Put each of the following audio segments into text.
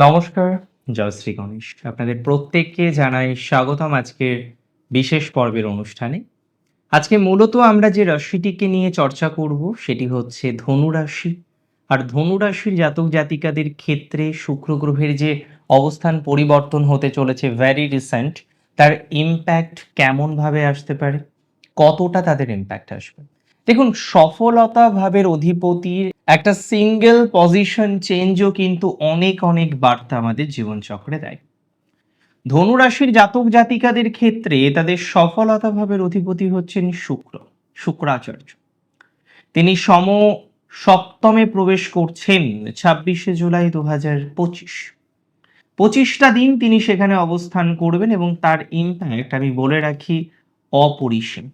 নমস্কার, জয় শ্রী গণেশ। আপনাদের প্রত্যেককে জানাই স্বাগতম আজকের বিশেষ পর্বের অনুষ্ঠানে। আজকে মূলত আমরা যে রাশিটিকে নিয়ে চর্চা করব, সেটি হচ্ছে ধনু রাশি। আর ধনু রাশির জাতক জাতিকাদের ক্ষেত্রে শুক্র গ্রহের যে অবস্থান পরিবর্তন হতে চলেছে ভ্যারি রিসেন্ট তার ইম্প্যাক্ট কেমনভাবে আসতে পারে? কতটা তাদের ইম্প্যাক্ট আসবে? দেখুন সফলতা ভাবের অধিপতির একটা সিঙ্গেল পজিশন চেঞ্জও কিন্তু অনেক অনেক বার্তা আমাদের জীবনচক্রে দেয়। ধনুরাশির জাতক জাতিকাদের ক্ষেত্রে তাদের সফলতা ভাবের অধিপতি হচ্ছেন শুক্র, শুক্রাচার্য। তিনি সম সপ্তমে প্রবেশ করছেন ছাব্বিশে জুলাই দু হাজার পঁচিশ। পঁচিশটা দিন তিনি সেখানে অবস্থান করবেন এবং তার ইম্প্যাক্ট আমি বলে রাখি অপরিসীম।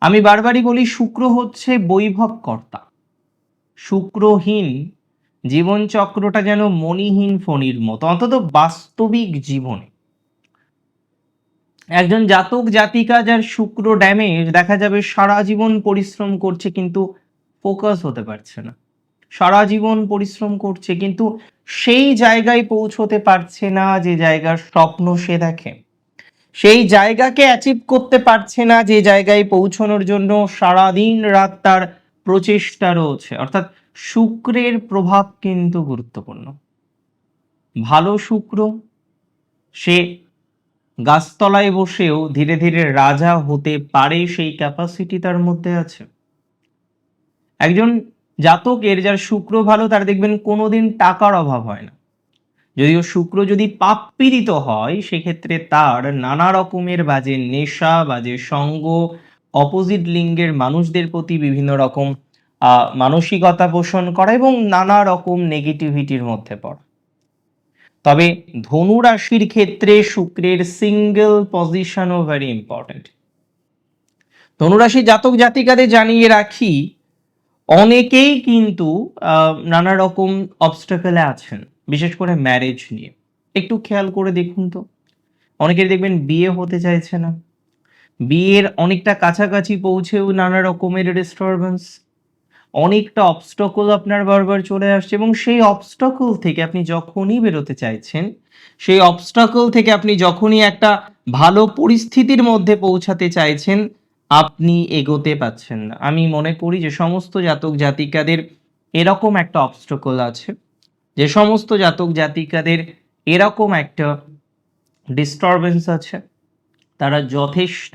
আমি বারবারই বলি শুক্র হচ্ছে বৈভব কর্তা শুক্রহীন জীবনচক্রটা যেন মণিহীন ফণির মতো, অন্তত বাস্তবিক জীবনে। একজন জাতক জাতিকা যার শুক্র ড্যামেজ দেখা যাবে সারা জীবন পরিশ্রম করছে কিন্তু ফোকাস হতে পারছে না। সারা জীবন পরিশ্রম করছে কিন্তু সেই জায়গায় পৌঁছতে পারছে না যে জায়গার স্বপ্ন সে দেখে। সেই জায়গাকে অ্যাচিভ করতে পারছে না যে জায়গায় পৌঁছানোর জন্য সারাদিন রাত তার প্রচেষ্টা রয়েছে। অর্থাৎ শুক্রের প্রভাব কিন্তু গুরুত্বপূর্ণ। ভালো শুক্র, সে গাছতলায় বসেও ধীরে ধীরে রাজা হতে পারে সেই ক্যাপাসিটি তার মধ্যে আছে। একজন জাতকের যার শুক্র ভালো, তার দেখবেন কোনোদিন টাকার অভাব হয় না। যদিও শুক্র যদি পাপ পীড়িত হয়, সেক্ষেত্রে তার নানা রকমের বাজে নেশা, বাজে সঙ্গ অপোজিট লিঙ্গের মানুষদের প্রতি বিভিন্ন রকম মানসিকতা পোষণ করা এবং নানা রকম নেগেটিভিটির মধ্যে পড়া। তবে ধনু রাশির ক্ষেত্রে শুক্রের সিঙ্গেল পজিশনও ভেরি ইম্পর্টেন্ট ধনুরাশি জাতক জাতিকাদের জানিয়ে রাখি, অনেকেই কিন্তু নানা রকম অবস্টাকেলে আছেন, বিশেষ করে ম্যারেজ নিয়ে। একটু খেয়াল করে দেখুন তো। অনেকের দেখবেন বিয়ে হতে চাইছে না। বিয়ের অনেকটা কাছাকাছি পৌঁছেও নানা রকমের ডিস্টারবেন্স অনেকটা অবস্টকল আপনার বারবার চলে আসছে এবং সেই অবস্টকল থেকে আপনি যখনই বেরোতে চাইছেন, সেই অবস্টকল থেকে আপনি যখনই একটা ভালো পরিস্থিতির মধ্যে পৌঁছাতে চাইছেন, আপনি এগোতে পাচ্ছেন না। আমি মনে করি যে সমস্ত জাতক জাতিকাদের এরকম একটা অবস্টকল আছে, যে সমস্ত জাতক জাতিকাদের এরকম একটা ডিস্টারবেন্স আছে। তারা যথেষ্ট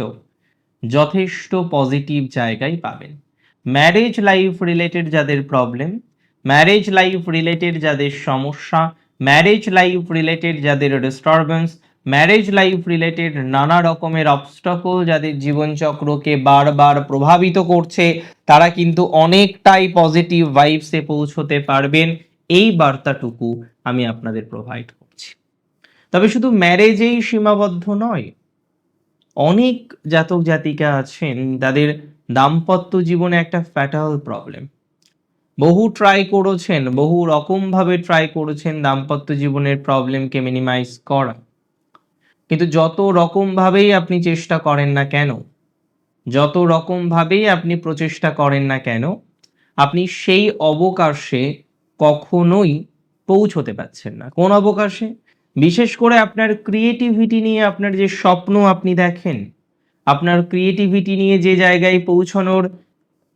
যথেষ্ট পজিটিভ জায়গায় পাবেন। ম্যারেজ লাইফ রিলেটেড যাদের প্রবলেম ম্যারেজ লাইফ রিলেটেড যাদের সমস্যা ম্যারেজ লাইফ রিলেটেড যাদের ডিস্টারবেন্স ম্যারেজ লাইফ রিলেটেড নানা রকমের অবস্টকল যাদের জীবনচক্রকে বারবার প্রভাবিত করছে, তারা কিন্তু অনেকটাই পজিটিভ ভাইবসে পৌঁছতে পারবেন। এই বার্তাটুকু আমি আপনাদের প্রোভাইড করছি। তবে শুধু ম্যারেজেই সীমাবদ্ধ নয় অনেক জাতক জাতিকা আছেন, তাদের দাম্পত্য জীবনে একটা ফ্যাটাল প্রবলেম বহু ট্রাই করেছেন, বহু রকমভাবে ট্রাই করেছেন দাম্পত্য জীবনের প্রবলেমকে মিনিমাইজ করা। কিন্তু যত রকমভাবেই আপনি চেষ্টা করেন না কেন, যত রকমভাবেই আপনি প্রচেষ্টা করেন না কেন, আপনি সেই অবকাশে কখনোই পৌঁছতে পারছেন না। কোন অবকাশে? বিশেষ করে আপনার ক্রিয়েটিভিটি নিয়ে আপনার যে স্বপ্ন আপনি দেখেন, আপনার ক্রিয়েটিভিটি নিয়ে যে জায়গায় পৌঁছানোর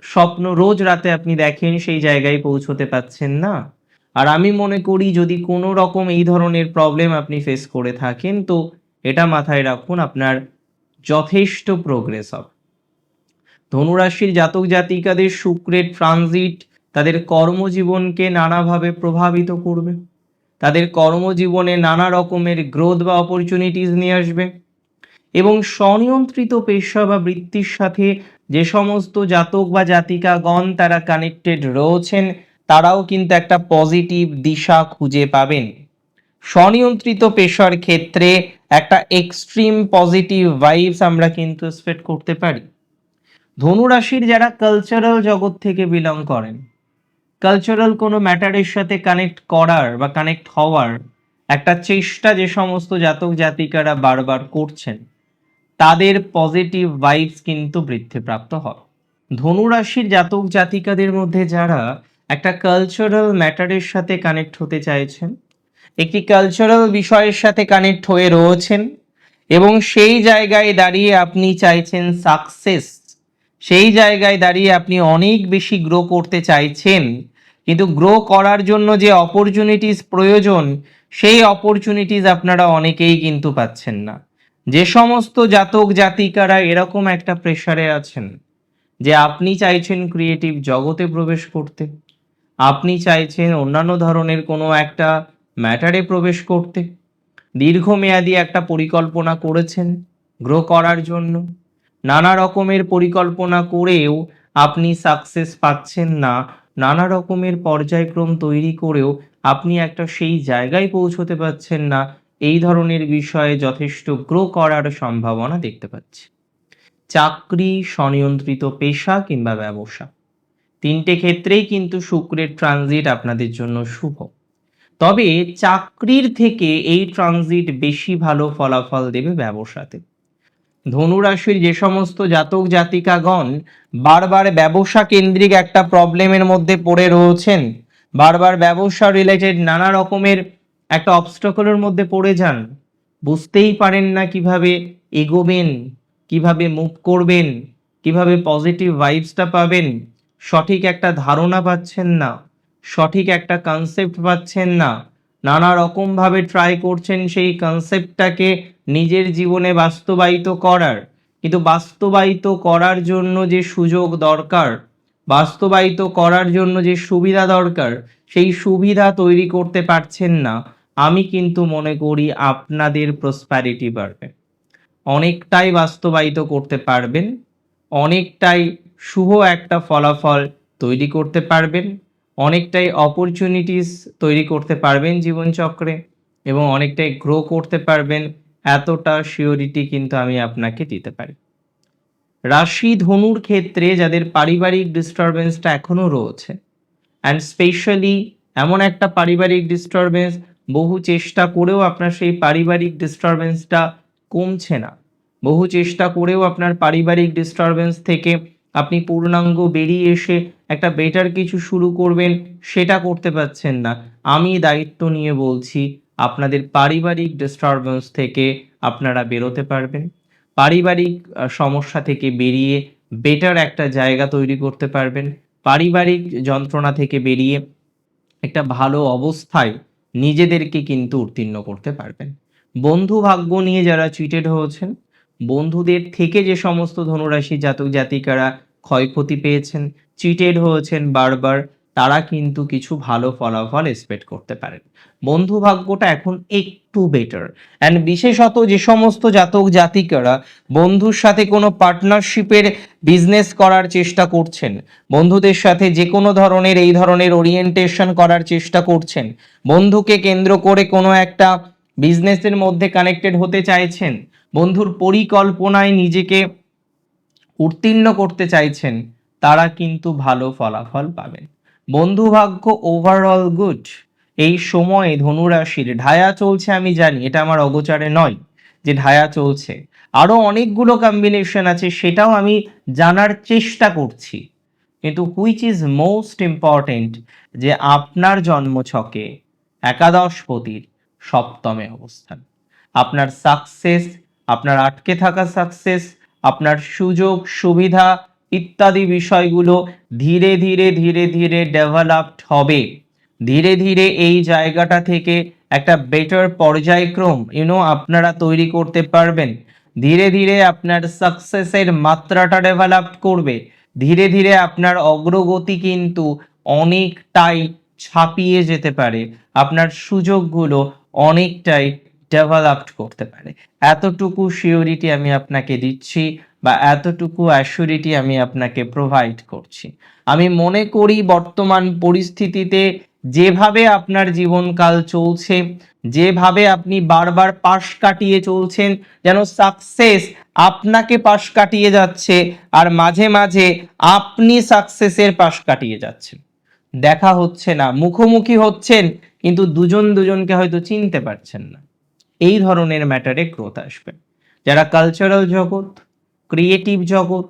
স্বপ্ন রোজ রাতে আপনি দেখেন, সেই জায়গায় পৌঁছতে পাচ্ছেন না। আর আমি মনে করি যদি কোনো রকম এই ধরনের প্রবলেম আপনি ফেস করে থাকেন, তো এটা মাথায় রাখুন, আপনার যথেষ্ট প্রোগ্রেস হবে। ধনুরাশির জাতক জাতিকাদের শুক্রের ট্রানজিট তাদের কর্মজীবনকে নানাভাবে প্রভাবিত করবে। তাদের কর্মজীবনে নানা রকমের গ্রোথ বা অপরচুনিটিস নিয়ে আসবে। এবং স্বনিয়ন্ত্রিত পেশা বা বৃত্তির সাথে যে সমস্ত জাতক বা জাতিকাগণ তারা কানেক্টেড রয়েছেন, তারাও কিন্তু একটা পজিটিভ দিশা খুঁজে পাবেন। স্বনিয়ন্ত্রিত পেশার ক্ষেত্রে একটা এক্সট্রিম পজিটিভ ভাইবস আমরা কিন্তু এক্সপেক্ট করতে পারি। ধনুরাশির যারা কালচারাল জগৎ থেকে বিলং করেন কালচারাল কোনো ম্যাটারের সাথে কানেক্ট করার বা কানেক্ট হওয়ার একটা চেষ্টা যে সমস্ত জাতক জাতিকারা বারবার করছেন, তাদের পজিটিভ ভাইবস কিন্তু বৃদ্ধিপ্রাপ্ত হয়। ধনুরাশির জাতক জাতিকাদের মধ্যে যারা একটা কালচারাল ম্যাটারের সাথে কানেক্ট হতে চাইছেন, একটি কালচারাল বিষয়ের সাথে কানেক্ট হয়ে রয়েছেন এবং সেই জায়গায় দাঁড়িয়ে আপনি চাইছেন সাকসেস সেই জায়গায় দাঁড়িয়ে আপনি অনেক বেশি গ্রো করতে চাইছেন। কিন্তু গ্রো করার জন্য যে অপরচুনিটিস প্রয়োজন, সেই অপরচুনিটিস আপনারা অনেকেই কিন্তু পাচ্ছেন না। যে সমস্ত জাতক জাতিকারা এরকম একটা প্রেশারে আছেন, যে আপনি চাইছেন ক্রিয়েটিভ জগতে প্রবেশ করতে, আপনি চাইছেন অন্যান্য ধরনের কোনো একটা ম্যাটারে প্রবেশ করতে, দীর্ঘমেয়াদী একটা পরিকল্পনা করেছেন গ্রো করার জন্য নানা রকমের পরিকল্পনা করেও আপনি সাকসেস পাচ্ছেন না। নানা রকমের পর্যায়ক্রম তৈরি করেও আপনি একটা সেই জায়গায় পৌঁছতে পারছেন না। এই ধরনের বিষয়ে যথেষ্ট গ্রো করার সম্ভাবনা দেখতে পাচ্ছি। চাকরি, স্বনিয়ন্ত্রিত পেশা কিংবা ব্যবসা। তিনটে ক্ষেত্রেই কিন্তু শুক্রের ট্রানজিট আপনাদের জন্য শুভ। তবে চাকরির থেকে এই ট্রানজিট বেশি ভালো ফলাফল দেবে ব্যবসাতে। ধনুরাশির যে সমস্ত জাতক জাতিকাগণ বারবার ব্যবসা কেন্দ্রিক একটা প্রবলেমের মধ্যে পড়ে রয়েছেন, বারবার ব্যবসা রিলেটেড নানা রকমের একটা অবস্টকলের মধ্যে পড়ে যান, বুঝতেই পারেন না কীভাবে এগোবেন, কীভাবে মুভ করবেন, কীভাবে পজিটিভ ভাইবসটা পাবেন, সঠিক একটা ধারণা পাচ্ছেন না, সঠিক একটা কনসেপ্ট পাচ্ছেন না নানা রকমভাবে ট্রাই করছেন সেই কনসেপ্টটাকে নিজের জীবনে বাস্তবায়িত করার। কিন্তু বাস্তবায়িত করার জন্য যে সুযোগ দরকার, বাস্তবায়িত করার জন্য যে সুবিধা দরকার, সেই সুবিধা তৈরি করতে পারছেন না। আমি কিন্তু মনে করি আপনাদের প্রসপ্যারিটি বাড়বে। অনেকটাই বাস্তবায়িত করতে পারবেন, অনেকটাই শুভ একটা ফলাফল তৈরি করতে পারবেন। অনেকটাই অপরচুনিটিস তৈরি করতে পারবেন জীবনচক্রে এবং অনেকটাই গ্রো করতে পারবেন, এতটা শিওরিটি কিন্তু আমি আপনাকে দিতে পারি। রাশি ধনুর ক্ষেত্রে যাদের পারিবারিক ডিস্টারবেন্সটা এখনও রয়েছে অ্যান্ড স্পেশালি এমন একটা পারিবারিক ডিস্টারবেন্স বহু চেষ্টা করেও আপনার সেই পারিবারিক ডিস্টারবেন্সটা কমছে না। বহু চেষ্টা করেও আপনার পারিবারিক ডিস্টারবেন্স থেকে আপনি পূর্ণাঙ্গ বেরিয়ে এসে একটা বেটার কিছু শুরু করবেন, সেটা করতে পারছেন না। আমি দায়িত্ব নিয়ে বলছি, আপনাদের পারিবারিক ডিস্টারবেন্স থেকে আপনারা বেরোতে পারবেন। পারিবারিক সমস্যা থেকে বেরিয়ে বেটার একটা জায়গা তৈরি করতে পারবেন। পারিবারিক যন্ত্রণা থেকে বেরিয়ে একটা ভালো অবস্থায় নিজেদেরকে কিন্তু উত্তীর্ণ করতে পারবেন। বন্ধু ভাগ্য নিয়ে যারা চিটেড হয়েছেন, বন্ধুদের থেকে যে সমস্ত ধনুরাশি জাতক জাতিকারা ক্ষয়ক্ষতি পেয়েছেন চিটেড হয়েছেন বারবার, তারা কিন্তু কিছু ভালো ফলাফল এক্সপেক্ট করতে পারেন। বন্ধু ভাগ্যটা এখন একটু বেটার অ্যান্ড বিশেষত যে সমস্ত জাতক জাতিকারা বন্ধুর সাথে কোনো পার্টনারশিপের বিজনেস করার চেষ্টা করছেন, বন্ধুদের সাথে যে কোনো ধরনের, এই ধরনের ওরিয়েন্টেশন করার চেষ্টা করছেন, বন্ধুকে কেন্দ্র করে কোনো একটা বিজনেসের মধ্যে কানেক্টেড হতে চাইছেন, বন্ধুর পরিকল্পনায় নিজেকে উত্তীর্ণ করতে চাইছেন, তারা কিন্তু ভালো ফলাফল পাবেন। বন্ধু ভাগ্য ওভারঅল গুড এই সময়ে ধনুরাশির ঢায়া চলছে আমি জানি, এটা আমার অগোচারে নয় যে ঢায়া চলছে। আরও অনেকগুলো কম্বিনেশন আছে, সেটাও আমি জানার চেষ্টা করছি। কিন্তু হুইচ ইজ মোস্ট ইম্পর্টেন্ট যে আপনার জন্মছকে একাদশপতির সপ্তমে অবস্থান। আপনার সাকসেস আপনার আটকে থাকা সাকসেস আপনার সুযোগ, সুবিধা ইত্যাদি বিষয়গুলো ধীরে ধীরে ধীরে ধীরে ডেভেলপড হবে। ধীরে ধীরে এই জায়গাটা থেকে একটা বেটার পর্যায়ক্রম ইউনো আপনারা তৈরি করতে পারবেন। ধীরে ধীরে আপনার সাকসেসের মাত্রাটা ডেভেলপ করবে। ধীরে ধীরে আপনার অগ্রগতি কিন্তু অনেকটাই ছাপিয়ে যেতে পারে। আপনার সুযোগগুলো অনেকটাই ডেভেলপড করতে পারে। এতটুকু শিওরিটি আমি আপনাকে দিচ্ছি বা এতটুকু অ্যাসিউরিটি আমি আপনাকে প্রোভাইড করছি। আমি মনে করি বর্তমান পরিস্থিতিতে যেভাবে আপনার জীবনকাল চলছে, যেভাবে আপনি বারবার পাশ কাটিয়ে চলছেন, যেন সাকসেস আপনাকে পাশ কাটিয়ে যাচ্ছে আর মাঝে মাঝে আপনি সাকসেসের পাশ কাটিয়ে যাচ্ছেন। দেখা হচ্ছে না, মুখোমুখি হচ্ছেন, কিন্তু দুজন দুজনকে হয়তো চিনতে পারছেন না। এই ধরনের ম্যাটারে গ্রোথ আসবে। যারা কালচারাল জগৎ ক্রিয়েটিভ জগৎ,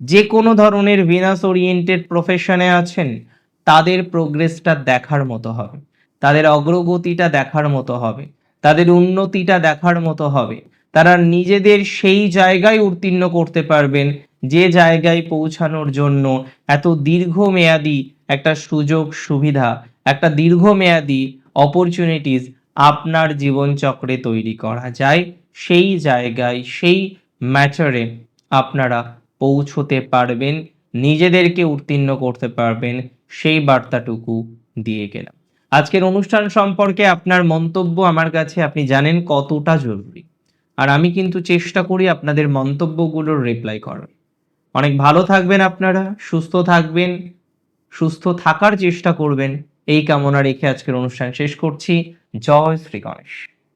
যে কোনো ধরনের ভিনাস ওরিয়েন্টেড প্রফেশনে আছেন, তাদের প্রোগ্রেসটা দেখার মতো হবে। তাদের অগ্রগতিটা দেখার মতো হবে। তাদের উন্নতিটা দেখার মতো হবে। তারা নিজেদের সেই জায়গায় উত্তীর্ণ করতে পারবেন, যে জায়গায় পৌঁছানোর জন্য এত দীর্ঘমেয়াদী একটা সুযোগ সুবিধা একটা দীর্ঘমেয়াদী অপরচুনিটিস আপনার জীবনচক্রে তৈরি করা যায়, সেই জায়গায়, সেই ম্যাটারে আপনারা পৌঁছতে পারবেন, নিজেদেরকে উত্তীর্ণ করতে পারবেন, সেই বার্তাটুকু দিয়ে গেলাম। আজকের অনুষ্ঠান সম্পর্কে আপনার মন্তব্য আমার কাছে, আপনি জানেন কতটা জরুরি। আর আমি কিন্তু চেষ্টা করি আপনাদের মন্তব্যগুলোর রিপ্লাই করার। অনেক ভালো থাকবেন আপনারা, সুস্থ থাকবেন, সুস্থ থাকার চেষ্টা করবেন। এই কামনা রেখে আজকের অনুষ্ঠান শেষ করছি। জয় শ্রী গণেশ